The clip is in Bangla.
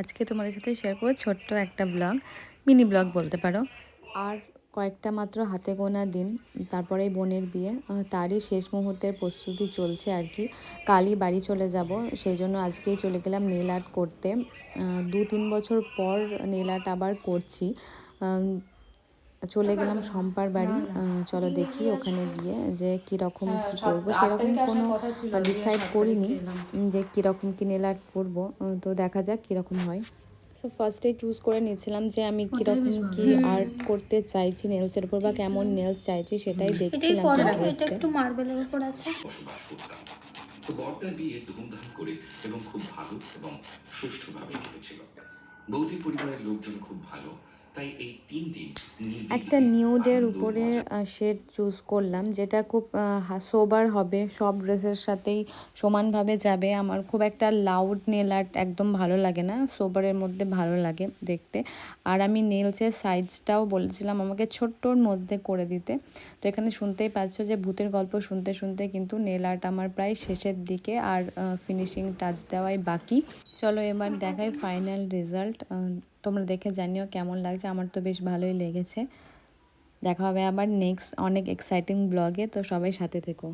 আজকে তোমাদের সাথে শেয়ার করব ছোট্ট একটা ব্লগ মিনি ব্লগ বলতে পারো। আর কয়েকটা মাত্র হাতে গোনা দিন, তারপরে বোনের বিয়ে তারই শেষ মুহূর্তের প্রস্তুতি চলছে আর কি। কালই বাড়ি চলে যাব, সেই জন্য আজকেই চলে গেলাম নেল আর্ট করতে। দু তিন বছর পর নেল আর্ট আবার করছি। চলে গেলাম শম্পার বাড়ি। চলো দেখি ওখানে গিয়ে যে কীরকম কী করব। সেরকম কোনো ডিসাইড করিনি উম, যে কীরকম কী নেল আর্ট করব। তো দেখা যাক কীরকম হয়। সো ফার্স্টে চুজ করে নিয়েছিলাম যে আমি কীরকম কী আর্ট করতে চাইছি নেলসের উপর বা কেমন নেলস চাইছি সেটাই দেখছিলাম এটা একটু মার্বেলের উপর আছে। তো বর্দার বিয়ে ধুমধাম করে এবং খুব ভালো এবং সুষ্ঠুভাবে কেটেছিল বৌদি পরিবারের লোকজন খুব ভালো তাই এই তিন দিন একটা নিউডের উপরে শেড চুজ করলাম যেটা খুব সোবার হবে সব ড্রেসের সাথেই সমানভাবে যাবে। আমার খুব একটা লাউড নেল আর্ট একদম ভালো লাগে না সোবারের মধ্যে ভালো লাগে দেখতে। আর আমি নেলসের সাইজটাও বলেছিলাম আমাকে ছোট্টর মধ্যে করে দিতে। তো এখানে শুনতেই পাচ্ছ যে ভূতের গল্প শুনতে শুনতে কিন্তু নেল আর্ট আমার প্রায় শেষের দিকে আর ফিনিশিং টাচ দেওয়াই বাকি। চলো এবার দেখাই ফাইনাল রেজাল্ট তোমরা দেখে জানিও কেমন লাগছে, আমার তো বেশ ভালোই লেগেছে। দেখা হবে আবার নেক্সট অনেক এক্সাইটিং ব্লগে তো সবাই সাথে থেকো।